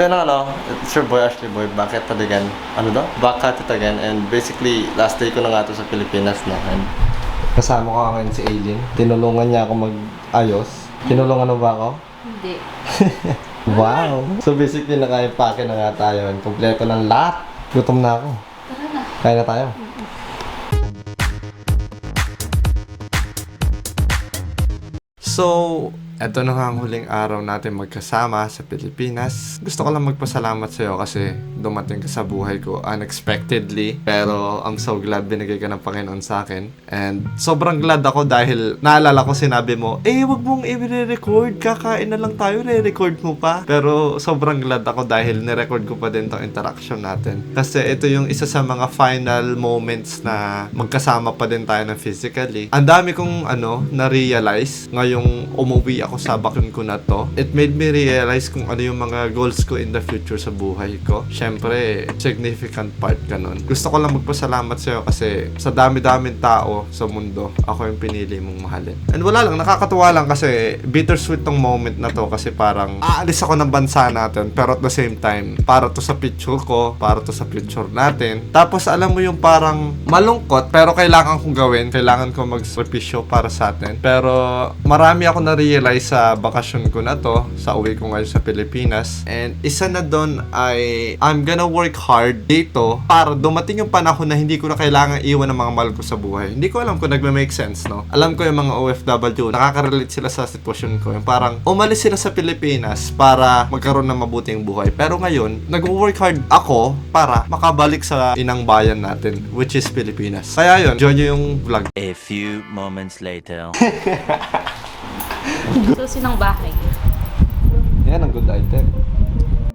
Ang ano, it's your boy Ashley Boy, bakit at again? Ano daw? Back at it again and basically last day ko na nga to sa Pilipinas no and kasama ko ngayon si Aileen. Tinulungan niya ako mag-ayos. Tinulungan mo ba ako? Hindi. Wow! So basically naka-impake na nga tayo and kompleto ng lahat. Gutom na ako. Tara na. Kaya na tayo. So, eto na nga ang huling araw natin magkasama sa Pilipinas. Gusto ko lang magpasalamat sa iyo kasi dumating ka sa buhay ko unexpectedly. Pero I'm so glad binigay ka ng Panginoon sa akin. And sobrang glad ako dahil naalala ko sinabi mo, eh wag mong i-record, kakain na lang tayo, re-record mo pa. Pero sobrang glad ako dahil nirecord ko pa din tong interaction natin. Kasi ito yung isa sa mga final moments na magkasama pa din tayo ng physically. Ang dami kong ano, na-realize ngayong umuwi ako sa bakun ko na to. It made me realize kung ano yung mga goals ko in the future sa buhay ko. Syempre, significant part ka nun. Gusto ko lang magpasalamat sa'yo kasi sa dami-daming tao sa mundo, ako yung pinili mong mahalin. And wala lang, nakakatuwa lang kasi bittersweet tong moment na to kasi parang aalis ako ng bansa natin pero at the same time, para to sa picture ko, para to sa future natin. Tapos alam mo yung parang malungkot pero kailangan kong gawin, kailangan ko magsakripisyo para sa atin. Pero marami ako na-realize sa bakasyon ko na to, sa uwi ko ngayon sa Pilipinas. And isa na doon ay I'm gonna work hard dito para dumating yung panahon na hindi ko na kailangan iwan ng mga mahal ko sa buhay. Hindi ko alam kung nagme-make sense, no? Alam ko yung mga OFW, nakaka-relate sila sa sitwasyon ko. Yung parang umalis sila sa Pilipinas para magkaroon ng mabuting buhay. Pero ngayon, nag-work hard ako para makabalik sa inang bayan natin, which is Pilipinas. Kaya yun, enjoy nyo yung vlog. A few moments later. Susi ng bahay. Yan ang good item.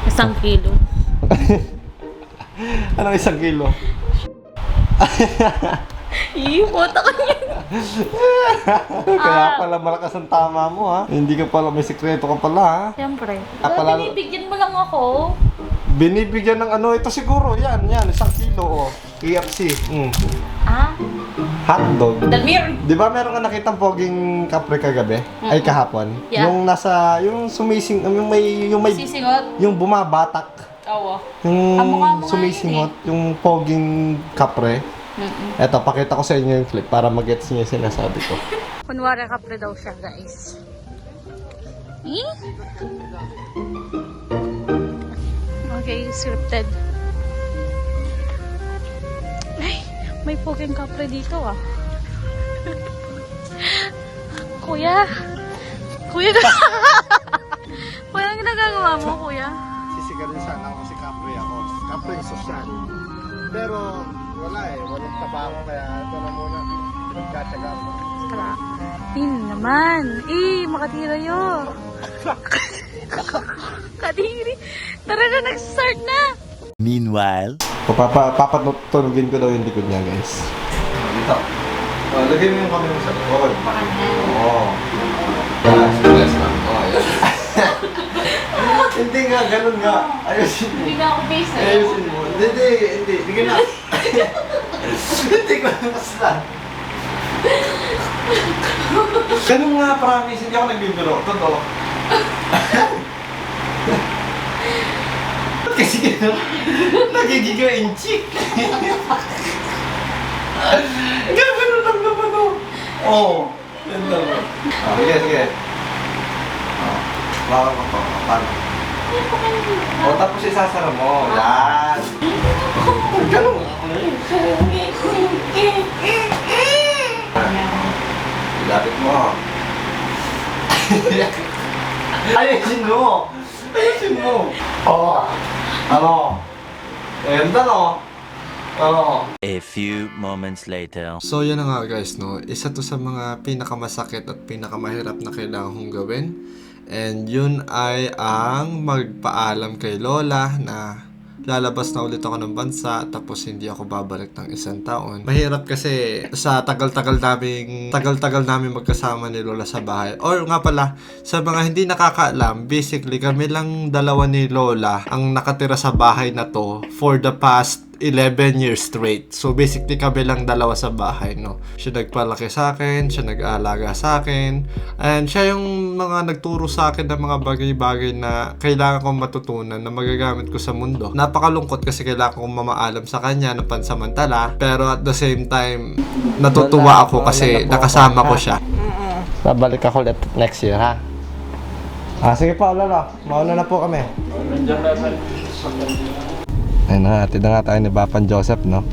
Isang kilo. Anong isang kilo? Ih, puta ka yan. Kaya pala malakas ang tama mo ha. Hindi ka pala, may sikreto ka pala ha. Siyempre. Ah, Pero pala- binibigyan mo lang ako. Binibigyan ng ano, ito siguro, yan, yan, isang kilo oh. KFC. Mm. Ah, Hotdog. Dalmir. Di ba meron ka nakitang poging kapre kagabi? Ay kahapon? Yeah. Yung nasa, yung sumising, yung may, yung may, Sisingot. yung bumabatak. Oo. Yung Ah, mukha mo nga sumisingot, yung poging kapre. Mm-mm. Eto, pakita ko sa inyo yung clip para mag-gets niyo yung sinasabi ko. Kunwari kapre daw siya, guys. Eh? Okay, scripted. Ay, may poking kapre dito ah. kuya! Kuya! kuya, ang ginagawa mo, kuya? Sisigarin sana ako kasi kapre ako. Kapre yung sosyal. Pero wala eh, walang trabaho kaya ito na muna. Nagkatsaga ako. Tara. Yun naman. Eh, makatira yun. Kadiri. Tara na, nag-start na. Meanwhile, Papa, papatunugin ko daw yung likod niya, guys. Dito. Oh, lagay mo yung mo sa likod. Oo. Yes, yes lang. Oh, yes. hindi nga, ganun nga. Ayusin mo. Hindi na ako base eh. Ayusin mo. Hindi, hindi, hindi. Hindi na. hindi ko na basta. Ganun nga, promise. Hindi ako nagbibiro. Totoo. Ba't kasi ganun? Nagigiga in chick. Gano'n lang naman oh. Oo. Oh, yan lang. Ah, sige, sige. Oh, baka ka pa. Paano? O, tapos isasara mo. Yan. Ganun nga ako na yun. Mo. Ayusin mo. Ayusin mo. Oo. Ano? No. Ano? a few moments later. So yun na nga guys no, isa to sa mga pinakamasakit at pinakamahirap na kailangan kong gawin. And yun ay ang magpaalam kay Lola na lalabas na ulit ako ng bansa tapos hindi ako babalik ng isang taon. Mahirap kasi sa tagal-tagal naming tagal-tagal namin magkasama ni Lola sa bahay. Or nga pala, sa mga hindi nakakaalam, basically kami lang dalawa ni Lola ang nakatira sa bahay na to for the past 11 years straight. So basically kami lang dalawa sa bahay, no. Siya nagpalaki sa akin, siya nag-aalaga sa akin, and siya yung mga nagturo sa akin ng mga bagay-bagay na kailangan kong matutunan na magagamit ko sa mundo. Napakalungkot kasi kailangan kong mamaalam sa kanya ng pansamantala, pero at the same time, natutuwa ako kasi nakasama ko siya. Babalik ako ulit next year, ha? Ah, sige pa, lala. Mauna na po kami. Ayun na, hatid na nga tayo ni Bapan Joseph, no?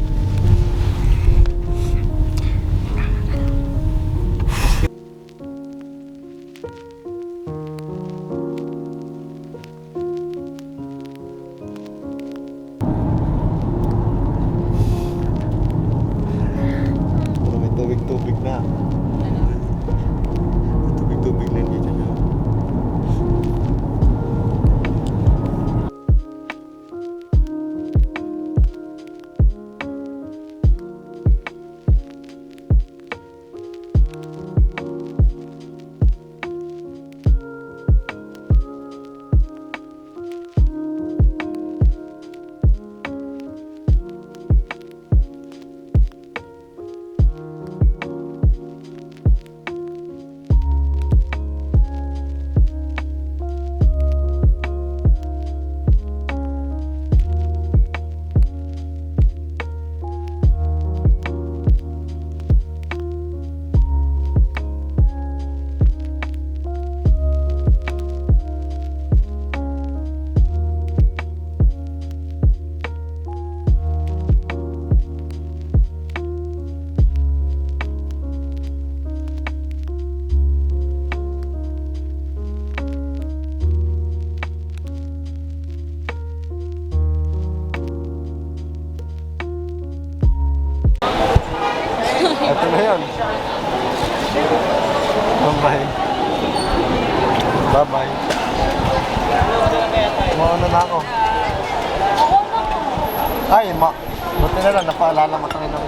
Ay, ma... Buti na lang, napaalala mo tayo ng...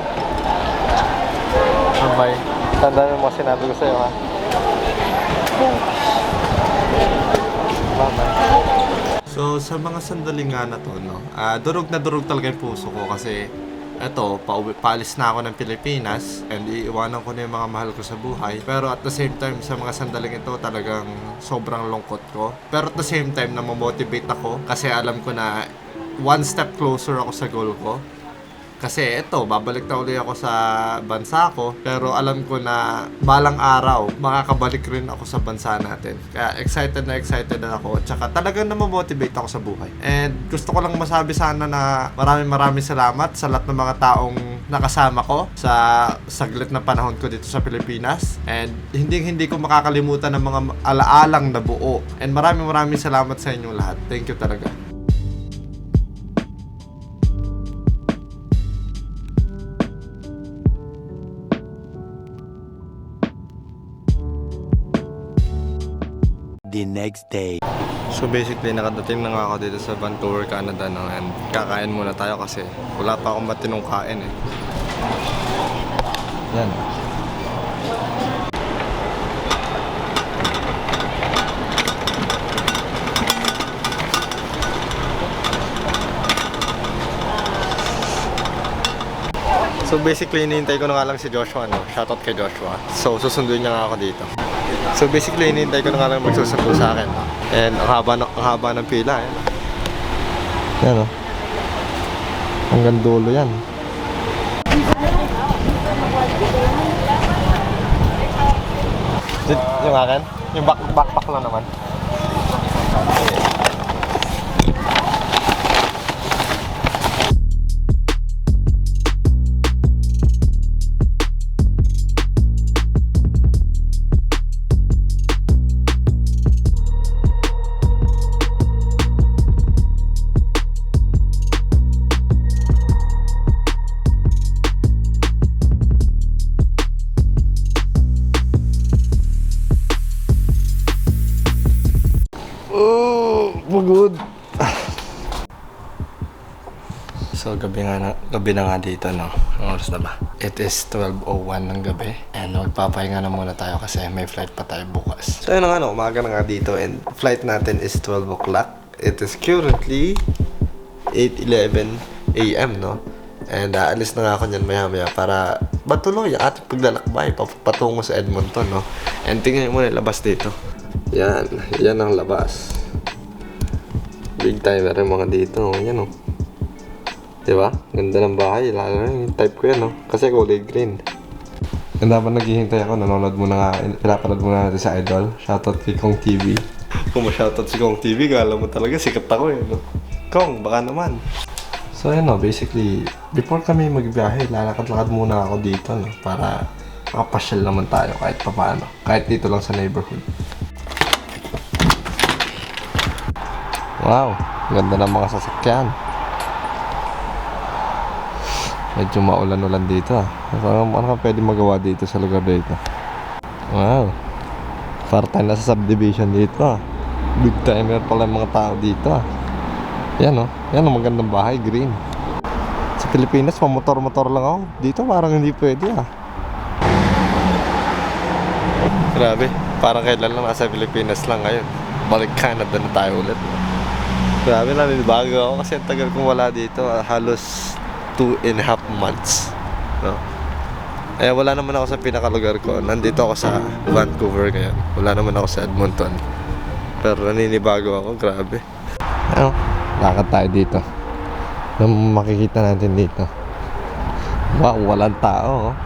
Bye-bye. Tandaan mo mga sinabi ko sa'yo, ha? Bye-bye. So, sa mga sandali nga na to, no, ah durog na durog talaga yung puso ko kasi eto, paalis na ako ng Pilipinas and iiwanan ko na yung mga mahal ko sa buhay. Pero at the same time, sa mga sandaling ito, talagang sobrang lungkot ko. Pero at the same time, namomotivate ako kasi alam ko na one step closer ako sa goal ko. Kasi eto, babalik na ulit ako sa bansa ko. Pero alam ko na balang araw, makakabalik rin ako sa bansa natin. Kaya excited na excited na ako. Tsaka talagang namomotivate ako sa buhay. And gusto ko lang masabi sana na maraming maraming salamat sa lahat ng mga taong nakasama ko sa saglit na panahon ko dito sa Pilipinas. And hindi hindi ko makakalimutan ng mga alaalang na buo. And maraming maraming salamat sa inyong lahat. Thank you talaga. The next day. So basically, nakadating na nga ako dito sa Vancouver, Canada no, and kakain muna tayo kasi wala pa akong matinong kain eh. Yan. So basically, hinihintay ko na nga lang si Joshua, no? Shoutout kay Joshua. So, susunduin niya nga ako dito. So basically, hinihintay ko na nga lang magsusundo sa akin. And ang haba, ng, ang haba ng pila. Eh. Yan o. Hanggang dulo yan. Yung akin? Yung back, backpack lang naman. So, gabi nga na, gabi na nga dito, no? Ang oras na ba? It is 12.01 ng gabi. And magpapahinga na muna tayo kasi may flight pa tayo bukas. So, yun na nga, no? Umaga na nga dito and flight natin is 12 o'clock. It is currently 8.11 a.m., no? And aalis na nga ako niyan maya-maya para matuloy ang ating paglalakbay patungo sa Edmonton, no? And tingnan mo na labas dito. Yan, yan ang labas. Big timer yung mga dito, yan, oh. Diba? Ganda ng bahay, lalo na yung type ko yan, no? Kasi kulay green. Ganda pa naghihintay ako, nanonood muna nga, pinapanood muna natin sa Idol. Shoutout kay Kong TV. Kung ma-shoutout si Kong TV, kala mo talaga sikat ako eh, no? Kong, baka naman. So yun no, basically, before kami magbiyahe, lalakad-lakad muna ako dito, no? Para makapasyal naman tayo kahit papaano. Kahit dito lang sa neighborhood. Wow, ganda ng mga sasakyan. Medyo maulan-ulan dito ah. Ano, ano ka pwede magawa dito sa lugar dito? Wow. Para tayo nasa subdivision dito ah. Big timer pala mga tao dito ah. Yan oh. Yan ang magandang bahay, green. Sa Pilipinas, pamotor-motor lang ako. Dito parang hindi pwede ah. Grabe. Parang kailan lang nasa Pilipinas lang ngayon. Balik Canada na tayo ulit. Grabe na, bago ako kasi ang tagal kong wala dito. ah, Halos two and a half months. No? Eh, wala naman ako sa pinakalugar ko. Nandito ako sa Vancouver ngayon. Wala naman ako sa Edmonton. Pero naninibago ako, grabe. Ano? Lakad tayo dito. Ano makikita natin dito? Wow, walang tao. Oh.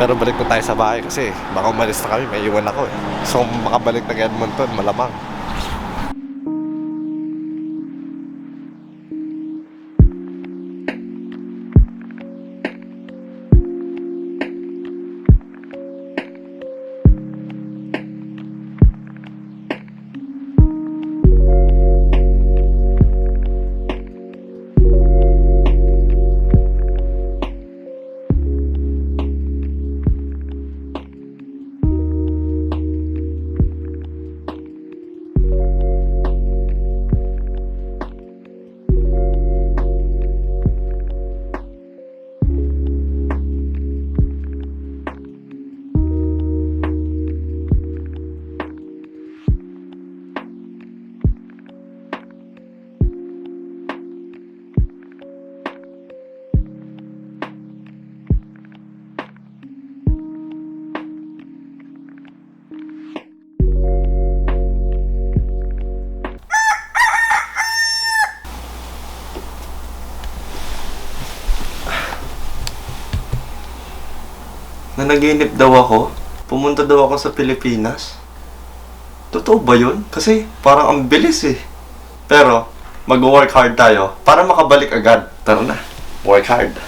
Pero balik na tayo sa bahay kasi baka umalis na kami, may iwan ako eh. So makabalik na Edmonton, malamang. Nanaginip daw ako. Pumunta daw ako sa Pilipinas. Totoo ba yun? Kasi parang ang bilis eh. Pero, mag-work hard tayo para makabalik agad. Tara na, work hard.